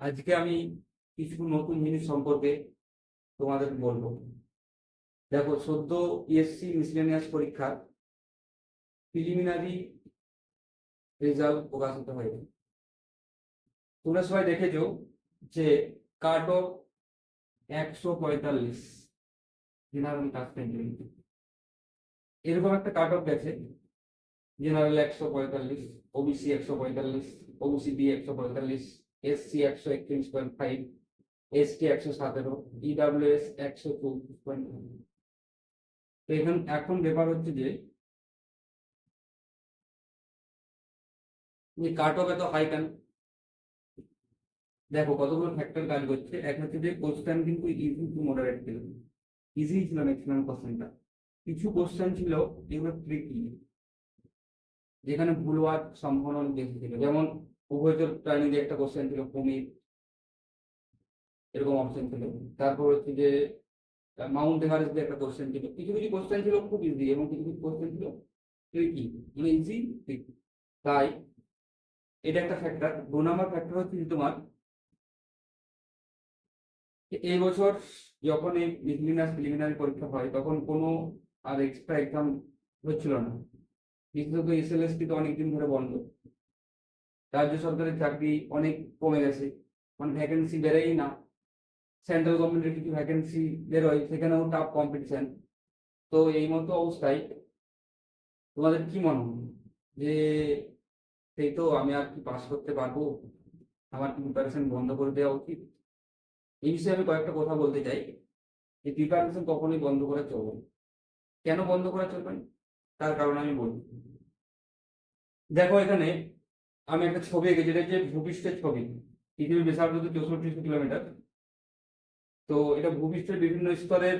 আজকে আমি কিছু নতুন জিনিস সম্পর্কে তোমাদের বলব। দেখো সদ্য ইএসসি মিসলেনিয়াস পরীক্ষার প্রিলিমিনারি রেজাল্ট প্রকাশিত হয়েছে তোমরা সবাই দেখেছ যে কাট অফ একশো পঁয়তাল্লিশ জেনারেল কাস্ট এরকম একটা কাট অফ গেছে জেনারেল একশো পঁয়তাল্লিশ ওবিসি একশো পঁয়তাল্লিশ ওবিসি বি একশো পঁয়তাল্লিশ এসসি একশো একত্রিশ পয়েন্ট ফাইভ এসটি একশো সতেরো ইডাব্লিউএস একশো চৌত্রিশ পয়েন্ট তো এখন এখন ব্যাপার হচ্ছে যে কাট অফ এত হাই কেন? দেখো কতগুলো ফ্যাক্টর কাজ করছে। এক হচ্ছে যে কোশ্চেন কিন্তু ইজি টু মডারেট ছিল। ইজি ছিল ম্যাক্সিমাম কোশ্চেনটা কিছু কোশ্চেন ছিল যেগুলো ট্রিকি যেখানে ভুল হওয়ার সম্ভাবনা বেশি ছিল। যেমন উভয়চর প্রাণী যে একটা কোশ্চেন ছিল, কুমির। এরকম অপশন ছিল। তারপর হচ্ছে যে মাউন্ট এভারেস্ট যে একটা কোশ্চেন ছিল। কিছু কিছু কোশ্চেন ছিল খুব ইজি এবং কিছু কিছু কোশ্চেন ছিল ট্রিকি মানে ইজি ট্রিকি তাই, এটা একটা ফ্যাক্টর দু নম্বর ফ্যাক্টর হচ্ছে যে তোমার এই বছর যখন এই মিসলিনাস প্রিলিমিনারি পরীক্ষা হয়, তখন কোনো আর এক্সট্রা এক্সাম হচ্ছিল না। বিশেষত এসএলএসটি তো অনেকদিন ধরে বন্ধ। রাজ্য সরকারের চাকরি অনেক কমে গেছে। মানে ভ্যাকেন্সি বেড়েই না। সেন্ট্রাল গভর্নমেন্টের কিছু ভ্যাকেন্সি বেরোয়, সেখানেও টাফ কম্পিটিশন তো এই মতো অবস্থায় তোমাদের কি মনে হয়? যে সেই তো আমি আর কি পাস করতে পারব? আমার প্রিপারেশন বন্ধ করে দেওয়া উচিত? এই বিষয়ে আমি কয়েকটা কথা বলতে চাই। যে প্রিপারেশন কখনোই বন্ধ করে চলবে কেন বন্ধ করে চলবে তার কারণ আমি বলব দেখো এখানে আমি একটা ছবি এঁকেছি যেটা হচ্ছে ভূপৃষ্ঠের ছবি। পৃথিবীর বিশাল দূরত্ব চৌষট্টি কিলোমিটার। তো এটা ভূপৃষ্ঠের বিভিন্ন স্তরের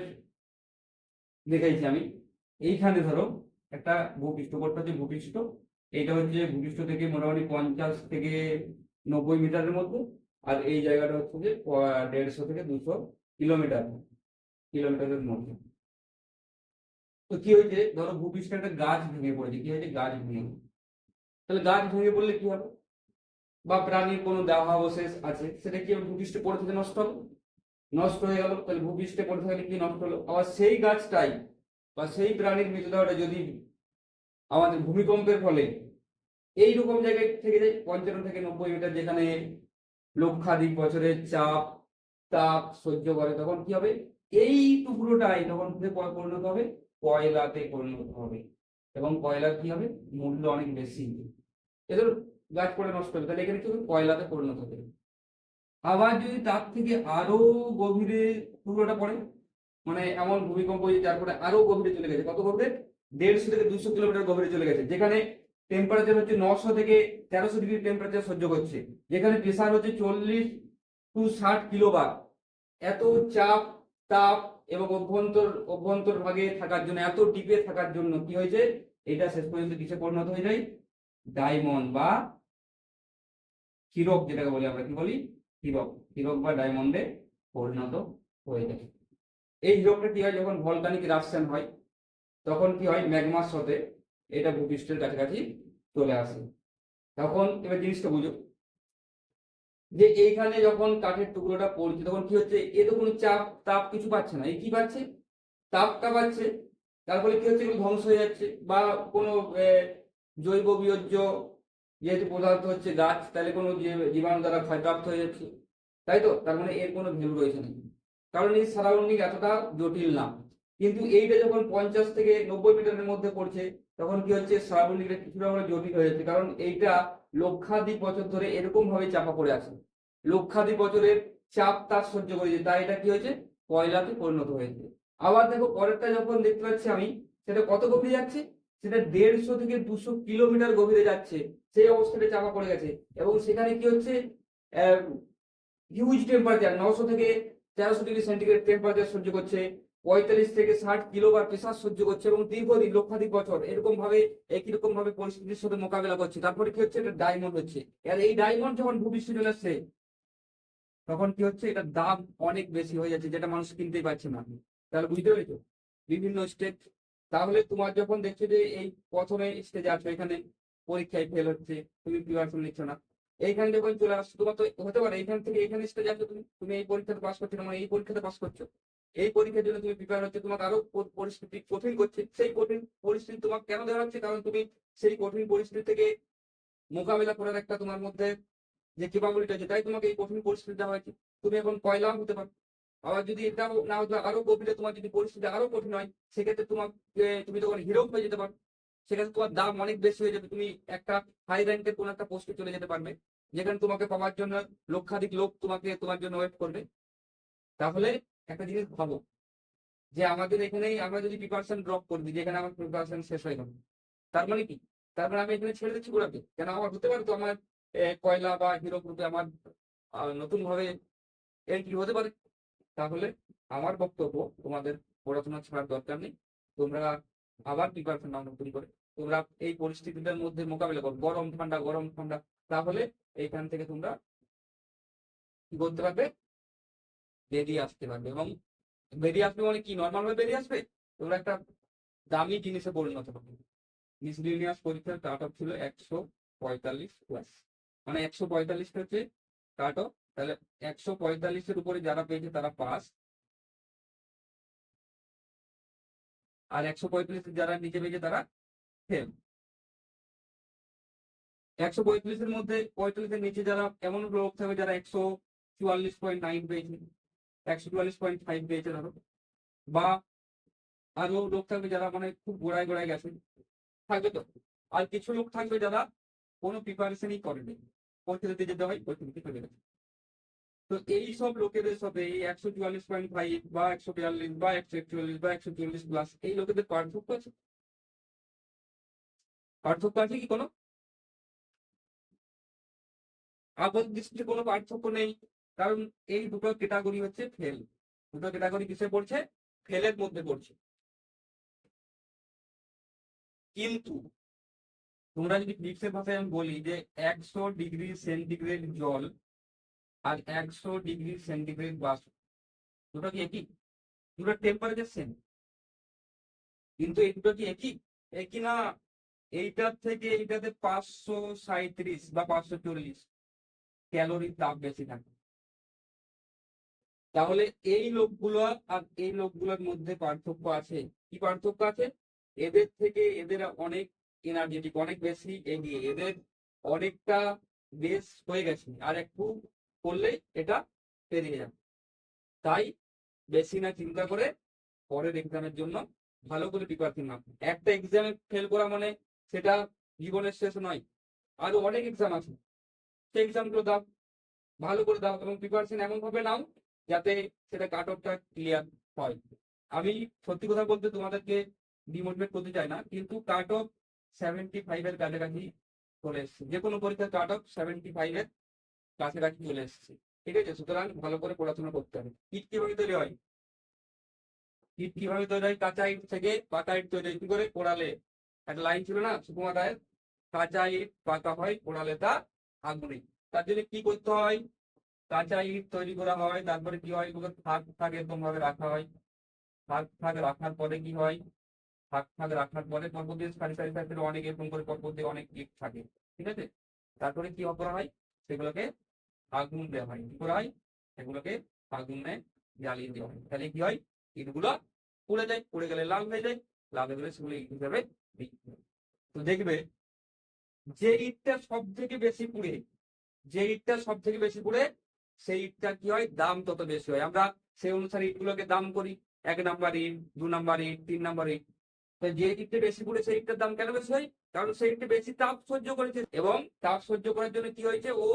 দেখাইছি আমি। এইখানে ধরো একটা ভূপৃষ্ঠ কোটটা হচ্ছে ভূপৃষ্ঠ। এইটা হচ্ছে ভূপৃষ্ঠ থেকে মোটামুটি পঞ্চাশ থেকে নব্বই মিটারের মধ্যে। আর এই জায়গাটা হচ্ছে যে দেড়শো থেকে দুশো কিলোমিটার, কিলোমিটারের মধ্যে। তো কি হয়েছে? ধরো ভূপৃষ্ঠে একটা গাছ ভেঙে পড়েছে। কি হয়েছে? গাছ ভেঙে তাহলে গাছ ভেঙে পড়লে কি হবে? বা প্রাণীর কোনো দেহাবশেষ আছে, সেটা কি ভূপৃষ্ঠে পড়ে থেকে নষ্ট হবে নষ্ট হয়ে গেল, তাহলে ভূপৃষ্ঠে পড়ে থাকলে কি নষ্ট হলো? আবার সেই গাছটাই বা সেই প্রাণীর মৃতদেহটা যদি আমাদের ভূমিকম্পের ফলে এইরকম জায়গায় থেকে যায়, পঞ্চান্ন থেকে নব্বই মিটার যেখানে লক্ষাধিক বছরের চাপ, তাপ সহ্য করে, তখন কি হবে? এই টুকরোটাই তখন পরিণত হবে কয়লাতে পরিণত হবে। এবং কয়লার কি হবে? মূল্য অনেক বেশি। এদের গাছ পড়ে নষ্ট হবে। তাহলে এখানে কি হবে? কয়লাতে পরিণত হবে। আবার যদি তার থেকে আরও গভীরে টুকরোটা পড়ে মানে এমন ভূমিকম্প যার পরে আরও গভীরে চলে গেছে। কত গভীরে? দেড়শো থেকে দুশো কিলোমিটার গভীরে চলে গেছে। যেখানে টেম্পারেচার হচ্ছে নশো থেকে তেরোশো ডিগ্রি টেম্পারেচার সহ্য করছে। যেখানে প্রেসার হচ্ছে চল্লিশ টু ষাট কিলোবার এত চাপ, তাপ এবং অভ্যন্তর অভ্যন্তর ভাগে থাকার জন্য, এত ডিপে থাকার জন্য কি হয়েছে? এটা শেষ পর্যন্ত কিসে পরিণত হয়ে যায় ডায়মন্ড বা হিরক যেটাকে বলি আমরা, কি বলি? হিরক হিরক বা ডায়মন্ডে পরিণত হয়ে যায় এই হিরকটা কি হয়? যখন ভলকানিক রাপশন হয়, তখন কি হয়? ম্যাগমার সাথে এটা ভূপৃষ্ঠের কাছাকাছি চলে আসে। তখন এবার জিনিসটা বুঝো। যে এইখানে যখন কাঠের টুকরোটা পড়ছে, তখন কি হচ্ছে? এ তো কোনো চাপ তাপ কিছু পাচ্ছে না। এই কি পাচ্ছে? তাপটা পাচ্ছে। তার ফলে কি হচ্ছে? এগুলো ধ্বংস হয়ে যাচ্ছে। বা কোনো জৈব বিয়োজ্য যেহেতু পদার্থ হচ্ছে গাছ, তাহলে কোনো জীবাণু দ্বারা ক্ষয়প্রাপ্ত হয়ে যাচ্ছে। তাই তো? তার মানে এর কোনো ভ্যালু রয়েছে না। কারণ এই সারাউন্ডিং এতটা জটিল না। কিন্তু এইটা যখন পঞ্চাশ থেকে নব্বই মিটারের মধ্যে পড়ছে, তখন কি হচ্ছে? সারাউন্ডিংটা কিছুটা জটিল হয়ে যাচ্ছে। কারণ এইটা লক্ষাধিক বছর ধরে এরকম ভাবে চাপা পড়ে আছে। লক্ষাধিক বছরের চাপ তার সহ্য করেছে তাই এটা কি হয়েছে? কয়লাতে পরিণত হয়েছে। আবার দেখো, পরেরটা যখন দেখতে পাচ্ছি আমি, সেটা কত গভীরে যাচ্ছে? সেটা দেড়শো থেকে দুশো কিলোমিটার গভীরে যাচ্ছে। সেই অবস্থাটা চাপা পড়ে গেছে। এবং সেখানে কি হচ্ছে? হিউজ টেম্পারেচার নশো থেকে তেরোশো ডিগ্রি সেন্টিগ্রেড টেম্পারেচার সহ্য করছে। পঁয়তাল্লিশ থেকে ষাট কিলো কিলোবার প্রেশার সহ্য করছে এবং দীর্ঘদিন, লক্ষাধিক বছর এরকম ভাবে একই রকম ভাবে পরিস্থিতির সাথে মোকাবেলা করছে। তারপরে কি হচ্ছে? এটা ডায়মন্ড হচ্ছে। আর এই ডায়মন্ড যখন ভূপৃষ্ঠে চলে আসছে, তখন কি হচ্ছে? এটা দাম অনেক বেশি হয়ে যাচ্ছে, যেটা মানুষ কিনতেই পারছে না। তাহলে বুঝতে পেরেছ? বিভিন্ন স্টেট তাহলে তোমার যখন দেখছ যে এই প্রথমে স্টেজে আছো এখানে পরীক্ষায় ফেল হচ্ছে, তুমি প্রিপারেশন নিচ্ছ না। এইখানে যখন চলে আসছো, তোমার তো হতে পারে, এইখান থেকে এইখানে স্টেজে আসছো তুমি তুমি এই পরীক্ষাতে পাস করছ না মানে এই পরীক্ষাতে পাস করছ। এই পরীক্ষার জন্য তুমি প্রিপেয়ার হচ্ছে, তোমাকে আরও পরিস্থিতি কঠিন করছে। সেই কঠিন পরিস্থিতি তোমাকে কেন দেওয়া হচ্ছে? কারণ তুমি সেই কঠিন পরিস্থিতি থেকে মোকাবিলা করার একটা তোমার মধ্যে যে কেপাবিলিটি আছে, তাই তোমাকে এই কঠিন পরিস্থিতি দেওয়া হয়েছে। তুমি এখন কয়লা হতে পারো। আবার যদি এটা না হতো আরও গভীরে তোমার যদি পরিস্থিতি আরও কঠিন হয়, সেক্ষেত্রে তোমাকে তুমি তখন হিরো হয়ে যেতে পারো। সেক্ষেত্রে তোমার দাম অনেক বেশি হয়ে যাবে। তুমি একটা হাই র্যাঙ্কের কোন একটা পোস্টে চলে যেতে পারবে, যেখানে তোমাকে পাওয়ার জন্য লক্ষাধিক লোক তোমাকে, তোমার জন্য ওয়েট করবে। তাহলে একটা জিনিস ভাবো যে আমাদের এখানেই, আমরা যদি প্রিপারেশন ড্রপ করে দিই, যেখানে আমার প্রিপারেশন শেষ হয়ে গেল তার মানে কি? তার মানে আমি এখানে ছেড়ে দিচ্ছি ঘোরাতে কেন? আমার হতে পারে তো আমার কয়লা বা হিরো গ্রুপে আমার নতুন ভাবে এন্ট্রি হতে পারে। তাহলে আমার বক্তব্য তোমাদের পড়াশোনা ছাড়ার দরকার নেই। তোমরা আবার প্রিপারেশন নাও নতুন করে। তোমরা এই পরিস্থিতিটার মধ্যে মোকাবিলা করো। গরম ঠান্ডা গরম ঠান্ডা। তাহলে এইখান থেকে তোমরা কি করতে পারবে? বেরিয়ে আসতে পারবে। এবং বেরিয়ে আসবে মানে কি? নর্মাল ভাবে বেরিয়ে আসবে? তোমরা একটা দামি জিনিসে পরিণত হবে মিসলিনিয়াস পরীক্ষার কাট অফ ছিল একশো পঁয়তাল্লিশ প্লাস মানে একশো পঁয়তাল্লিশটা হচ্ছে কাট অফ তাহলে একশো পঁয়তাল্লিশের উপরে যারা পেয়েছে তারা পাস আর একশো পঁয়ত্রিশ যারা নিচে পেয়েছে তারা ফেল একশো পঁয়ত্রিশের মধ্যে পঁয়তাল্লিশের নিচে যারা এমন লোক থাকবে যারা একশো চুয়াল্লিশ পয়েন্ট নাইন পেয়েছে। একশো চুয়াল্লিশ পয়েন্ট ফাইভ পেয়েছে ধরো। বা আরও লোক থাকবে যারা মানে খুব গোড়ায় গোড়ায় গেছে। থাকবে তো? আর কিছু লোক থাকবে যারা কোনো প্রিপারেশনই করেনি। পরীক্ষা দিতে যেতে হয়, পরীক্ষা দিতে গেছে। তো এই সব লোকেদের সাথে এই একশো চুয়াল্লিশ পয়েন্ট ফাইভ বা একশো বিয়াল্লিশ বা একশো একচল্লিশ বা একশো চল্লিশ প্লাস এই লোকেদের পার্থক্য আছে? পার্থক্য আছে কি কোনো? আপাত দৃষ্টিতে কোনো পার্থক্য নেই। কারণ এই দুটো ক্যাটাগরি হচ্ছে ফেল দুটো ক্যাটাগরি কিসে পড়ছে? ফেলের মধ্যে পড়ছে। কিন্তু তোমরা যদি ফিজিক্সের ভাষায় আমি বলি যে একশো ডিগ্রি সেন্টিগ্রেড জল আর একশো ডিগ্রি সেন্টিগ্রেড বাষ্প, দুটো কি একই? দুটো টেম্পারেচার সেম কিন্তু এই দুটো কি একই? একই না, এইটার থেকে এইটাতে পাঁচশো সাঁইত্রিশ বা পাঁচশো চল্লিশ ক্যালোরির তাপ বেশি থাকে। তাহলে এই লোকগুলো আর এই লোকগুলোর মধ্যে পার্থক্য আছে। কি পার্থক্য আছে? এদের থেকে এদের অনেক এনার্জেটিক অনেক বেশি এগিয়ে। এদের অনেকটা বেশ হয়ে গেছে। আর একটু করলে এটা পেরিয়ে যাবে। তাই বেশি না চিন্তা করে পরের এক্সামের জন্য ভালো করে প্রিপারেশন নাও একটা এক্সামে ফেল করা মানে সেটা জীবনের শেষ নয়। আরও অনেক এক্সাম আছে। সেই এক্সামগুলো দাও, ভালো করে দাও এবং প্রিপারেশন এমন ভাবে নাও যাতে সেটা কাট অফটা ক্লিয়ার হয়। আমি সত্যি কথা বলতে তোমাদেরকে ডিমোটিভেট করতে চাই না, কিন্তু কাট অফ সেভেন্টি ফাইভের কাছাকাছি চলে এসছে। যে কোনো পরীক্ষার কাট অফ সেভেন্টি ফাইভের কাছাকাছি চলে এসছে। ঠিক আছে? সুতরাং ভালো করে পড়াশোনা করতে হবে। ইট কীভাবে তৈরি হয়? ইট কীভাবে তৈরি হয়? কাঁচা ইট থেকে পাকা ইট তৈরি হয়। কি করে? পোড়ালে। একটা লাইন ছিল না, সুকুমার রায়ের, কাঁচা ইট পাকা হয়, পোড়ালে তা আগুনে। তার জন্য কি করতে হয়? কাঁচা ইট তৈরি করা হয়, তারপরে কি হয়? এগুলো থাক থাক এরকম ভাবে রাখা হয়। থাক থাক রাখার পরে কি হয়? থাক থাক রাখার পরে পরপর দিয়ে সারি সারি সারি অনেক এরকম করে পরপর দিয়ে অনেক ইট থাকে, ঠিক আছে? তারপরে কি করা হয়? সেগুলোকে আগুন দেওয়া হয়। কি করা হয়? সেগুলোকে আগুনে জ্বালিয়ে দেওয়া হয়। তাহলে কি হয়? ইটগুলো পুড়ে যায়, পুড়ে গেলে লাল হয়ে যায়, লাল হয়ে গেলে সেগুলো ইট হিসাবে বিক্রি। তো দেখবে, যে ইটটা সব থেকে বেশি পুড়ে, যে ইটটা সব থেকে বেশি পুড়ে সেই ইটটা কি হয়? দাম তত বেশি হয়। আমরা সেই অনুসারে ইটগুলোকে দাম করি। এক নাম্বার ইট, দু নাম্বার ইট, তিন নাম্বার ইট। তো যে ইটটা বেশি পড়ে সেই ইটটার দাম কেন বেশি হয়? কারণ সেই ইটটা বেশি তাপ সহ্য করেছে এবং তাপ সহ্য করার জন্য কি হয়েছে? ও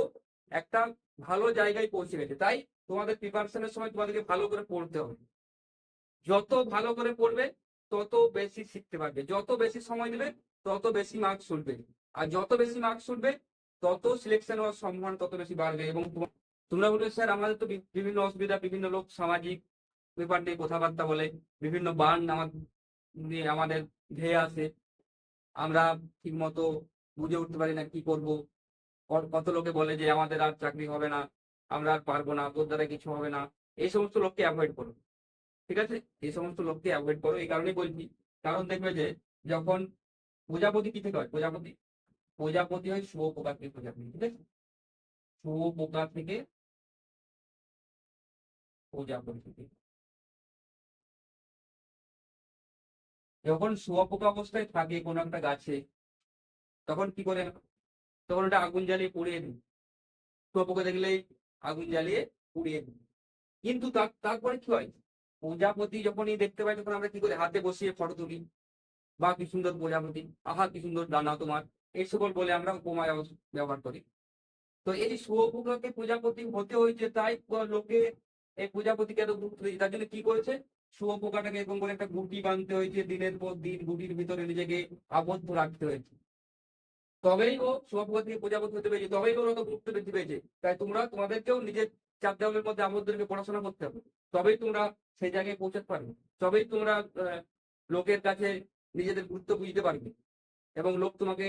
একটা ভালো জায়গায় পৌঁছে গেছে। তাই তোমাদের প্রিপারেশনের সময় তোমাদেরকে ভালো করে পড়তে হবে। যত ভালো করে পড়বে, তত বেশি শিখতে পারবে। যত বেশি সময় দেবে, তত বেশি মার্কস উঠবে। আর যত বেশি মার্কস উঠবে, তত সিলেকশন হওয়ার সম্ভাবনা তত বেশি বাড়বে এবং তোমরা বলবে, স্যার, আমাদের তো বিভিন্ন অসুবিধা, বিভিন্ন লোক সামাজিক ব্যাপার নিয়ে কথাবার্তা বলে, বিভিন্ন বান আমাদের নিয়ে আমাদের ধেয়ে আসে আমরা ঠিক মতো বুঝে উঠতে পারি না কি করব। কত লোকে বলে যে, আমাদের আর চাকরি হবে না, আমরা আর পারব না, তোর দ্বারা কিছু হবে না। এই সমস্ত লোককে অ্যাভয়েড করো। ঠিক আছে? এই সমস্ত লোককে অ্যাভয়েড করো। এই কারণেই বলছি, কারণ দেখবে যে, যখন প্রজাপতি কি থেকে হয়? প্রজাপতি প্রজাপতি হয় শুভ প্রকার থেকে প্রজাপতি, ঠিক আছে? শুয়োপোকা থেকে প্রজাপতিতে যখন শুয়োপোকা অবস্থায় থাকে কোনো একটা গাছে, তখন কি করে তখন ওটা আগুন জ্বালিয়ে পুড়িয়ে দিই শুয়োপোকা দেখলে আগুন জ্বালিয়ে পুড়িয়ে দিই কিন্তু তারপরে কি হয়? প্রজাপতি যখনই দেখতে পাই, তখন আমরা কি করে? হাতে বসিয়ে ফটো তুলি। বা কি সুন্দর প্রজাপতি আহা, কি সুন্দর ডানা তোমার। এই সকল বলে আমরা উপমা ব্যব- ব্যবহার করি। তো এই শুয়োপোকাকে প্রজাপতি হতে হয়েছে, তাই লোকে এই প্রজাপতিকে এত গুরুত্ব দিয়েছে, তার জন্য কি করেছে? শুয়োপোকাটাকে এরকম করে একটা গুটি বাঁধতে হয়েছে, দিনের পর দিন গুটির ভিতরে নিজেকে আবদ্ধ রাখতে হয়েছে। তবেই ও শুয়োপোকা থেকে প্রজাপতি হতে পেরেছে, তবেই ওর অত গুরুত্ব বৃদ্ধি পেয়েছে। তাই তোমরা তোমাদেরকেও নিজের চার দেওয়ালের মধ্যে আবদ্ধ রেখে পড়াশোনা করতে হবে। তবেই তোমরা সেই জায়গায় পৌঁছাতে পারবে। তবেই তোমরা লোকের কাছে নিজেদের গুরুত্ব বুঝতে পারবে। এবং লোক তোমাকে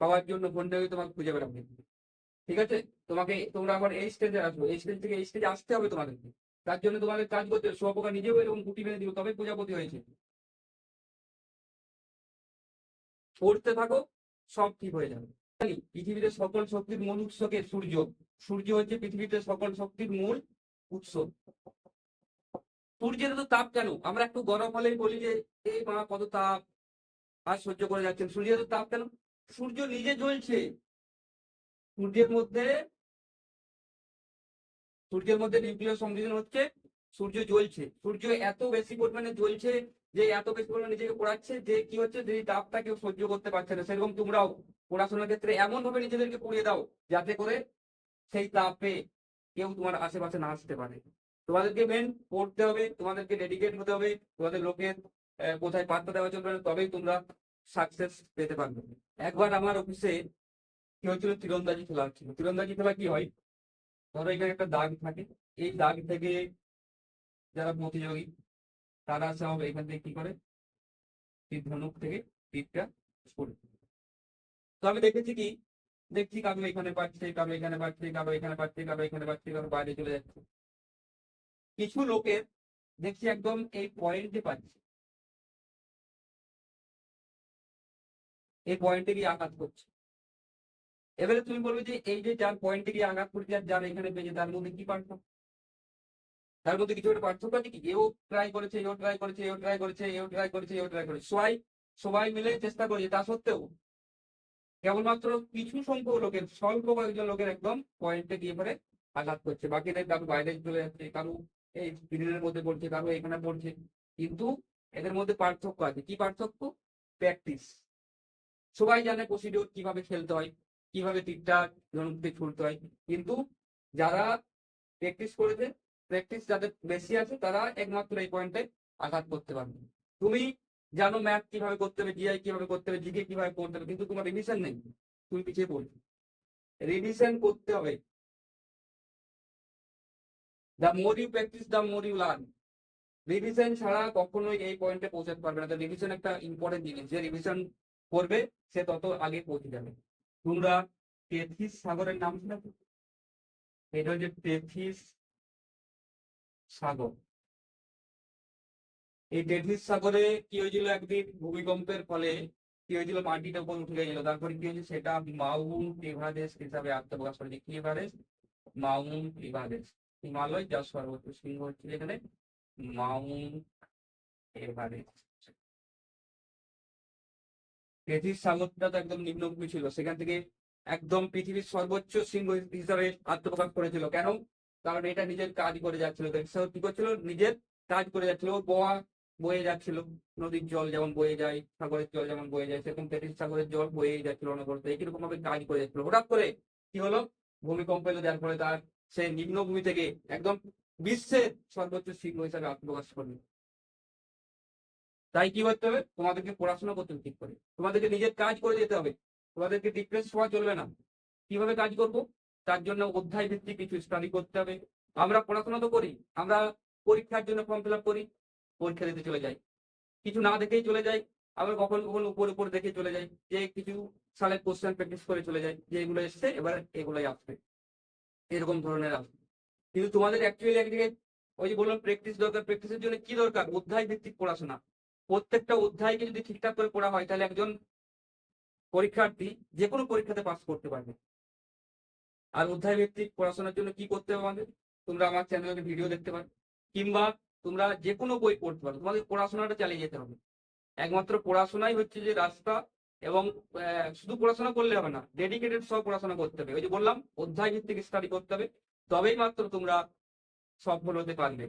পাওয়ার জন্য ফোনটা তোমাকে খুঁজে বেড়াবে। ঠিক আছে? তোমাকে, তোমরা আবার এই স্টেজে আসবে। এই স্টেজ থেকে এই স্টেজে আসতে হবে তোমাদেরকে। তার জন্য তোমাদের কাজ করতে হবে। শুয়োপোকা নিজেও এরকম গুটি বেঁধে দিল, তবে প্রজাপতি হয়েছে। পড়তে থাকো, সব ঠিক হয়ে যাবে। পৃথিবীতে সকল শক্তির মূল উৎসকে সূর্য। সূর্য হচ্ছে পৃথিবীতে সকল শক্তির মূল উৎস। সূর্যের তো তাপ কেন? আমরা একটু গরম হলেই বলি যে এই মা কত তাপ। আর সহ্য করে যাচ্ছেন সূর্যের তো তাপ কেন? সূর্য নিজে জ্বলছে। সূর্যের মধ্যে সূর্যের মধ্যে নিউক্লিয়ার সংযোজন হচ্ছে সূর্য জ্বলছে। সূর্য এত বেশি পরিমাণে জ্বলছে যে, এত বেশি পরিমাণে নিজেকে পোড়াচ্ছে যে, কি হচ্ছে? যে তাপটা কেউ সহ্য করতে পারছে না, সেরকম তোমরাও পড়াশোনার ক্ষেত্রে এমন ভাবে নিজেদেরকে পুড়িয়ে দাও যাতে করে সেই তাপে কেউ তোমার আশেপাশে না আসতে পারে। তোমাদেরকে মেন পড়তে হবে, তোমাদেরকে ডেডিকেট হতে হবে, তোমাদের লোকের কোথায় পাত্তা দেওয়া চলবে তবেই তোমরা সাকসেস পেতে পারবে। একবার আমার অফিসে কি হয়েছিল? তীরন্দাজি খেলা হচ্ছিল। তীরন্দাজি খেলা কি হয়? ধরো এখানে একটা দাগ থাকে। এই দাগ থেকে যারা প্রতিযোগী, তারা সব এখান থেকে কি করে? তীর ধনুক থেকে তীরটা ছড়ে তো আমি দেখেছি কি? দেখছি কারও এখানে পাচ্ছে, কারও এখানে পাচ্ছে, কারও এখানে পাচ্ছে, কারও এখানে পাচ্ছে, কারও বাইরে চলে যাচ্ছে। কিছু লোকের দেখছি একদম এই পয়েন্টে পাচ্ছে। এই পয়েন্টে গিয়ে আঘাত করছে। এবারে তুমি বলবে যে এই যে যার পয়েন্টে গিয়ে আঘাত করছে আর যার এখানে পেয়েছে, তার মধ্যে কি পার্থক্য? তার মধ্যে কিছু একটা পার্থক্য আছে কি? এও ট্রাই করেছে, এও ট্রাই করেছে, এও ট্রাই করেছে, এও ট্রাই করেছে, এও ট্রাই করেছে। সবাই সবাই মিলে চেষ্টা করেছে, তা সত্ত্বেও কেবলমাত্র কিছু সংখ্যক লোকের, স্বল্প কয়েকজন লোকের একদম পয়েন্টে গিয়ে পরে আঘাত করছে। বাকিদের কারও বাইরে চলে যাচ্ছে, কারও এই স্ক্রিনের মধ্যে পড়ছে, কারও এখানে পড়ছে। কিন্তু এদের মধ্যে পার্থক্য আছে। কি পার্থক্য? প্র্যাকটিস সবাই জানে প্রসিডিওর কীভাবে খেলতে হয়। কীভাবে তীরটা ধনুকতে ছুটতে হয়। কিন্তু যারা প্র্যাকটিস করেছে প্র্যাকটিস যাদের বেশি আছে, তারা একমাত্র এই পয়েন্টে আঘাত করতে পারবে। তুমি জানো ম্যাথ কীভাবে করতে হবে জিআই কীভাবে করতে হবে জিকে কীভাবে করতে হবে, কিন্তু তোমার রিভিশন নেই। তুমি পিছিয়ে পড়বে। রিভিশন করতে হবে। The more you practice the more you learn revision ছাড়া কখনোই এই পয়েন্টে পৌঁছাতে পারবে না। রিভিশন একটা ইম্পর্টেন্ট জিনিস। যে রিভিশন করবে, সে তত আগে পৌঁছে যাবে। তোমরা তেথিস সাগরের নাম শুনে এটা হচ্ছে তেথিস সাগর। এই টেথিস সাগরে কি হয়েছিল একদিন? ভূমিকম্পের ফলে কি হয়েছিল? মাটিটা উপর উঠে গেছিল। তারপরে কি হয়েছে? সেটা মাউন্ট এভারেস্ট হিসাবে আত্মপ্রকাশ করেছে। কি এভারেস্ট? Mount Everest. হিমালয় যার সর্বোচ্চ শৃঙ্গ হচ্ছে এখানে। Mount Everest. টেথিস সাগরটা তো একদম নিম্নভূমি ছিল। সেখান থেকে একদম পৃথিবীর সর্বোচ্চ শৃঙ্গ হিসাবে আত্মপ্রকাশ করেছিল। কেন? কারণ এটা নিজের কাজ করে যাচ্ছিল। কি করছিল? নিজের কাজ করে যাচ্ছিল। বয়া বয়ে যাচ্ছিল। নদীর জল যেমন বয়ে যায়, সাগরের জল যেমন বয়ে যায়, সেরকম টেথিস সাগরের জল বয়ে যাচ্ছিল অনবরত। একইরকম ভাবে কাজ করে যাচ্ছিল। হঠাৎ করে কি হলো? ভূমিকম্প এলো, যার ফলে তার সে নিম্নভূমি থেকে একদম বিশ্বের সর্বোচ্চ শৃঙ্গ হিসাবে আত্মপ্রকাশ করবে তাই কি করতে হবে? তোমাদেরকে পড়াশোনা করতে হবে ঠিক করে। তোমাদেরকে নিজের কাজ করে যেতে হবে। তোমাদেরকে ডিপ্রেস হওয়া চলবে না। কীভাবে কাজ করব? তার জন্য অধ্যায় ভিত্তিক কিছু স্টাডি করতে হবে। আমরা পড়াশোনা তো করি। আমরা পরীক্ষার জন্য ফর্ম ফিল করি। পরীক্ষা দিতে চলে যাই। কিছু না দেখেই চলে যাই। আবার কখন কখন উপর উপর দেখে চলে যাই। যে কিছু সালের কোশ্চেন প্র্যাকটিস করে চলে যাই। যে এগুলো এসছে, এবার এগুলোই আসবে। এরকম ধরনের আসবে। কিন্তু তোমাদের অ্যাকচুয়ালি একদিকে ওই যে বললাম প্র্যাকটিস দরকার। প্র্যাকটিসের জন্য কি দরকার? অধ্যায় ভিত্তিক পড়াশোনা। প্রত্যেকটা অধ্যায়কে যদি ঠিকঠাক করে পড়া হয়, তাহলে একজন পরীক্ষার্থী যে কোনো পরীক্ষাতে পাস করতে পারবে। আর অধ্যায় ভিত্তিক পড়াশোনার জন্য কি করতে হবে আমাদের? তোমরা আমার চ্যানেলে ভিডিও দেখতে পারো। কিংবা তোমরা যে কোনো বই পড়তে পারো। তোমাদের পড়াশোনাটা চালিয়ে যেতে হবে। একমাত্র পড়াশোনাই হচ্ছে যে রাস্তা এবং শুধু পড়াশোনা করলে হবে না ডেডিকেটেড সব পড়াশোনা করতে হবে। ওই যে বললাম অধ্যায় ভিত্তিক স্টাডি করতে হবে। তবেই মাত্র তোমরা সফল হতে পারবে।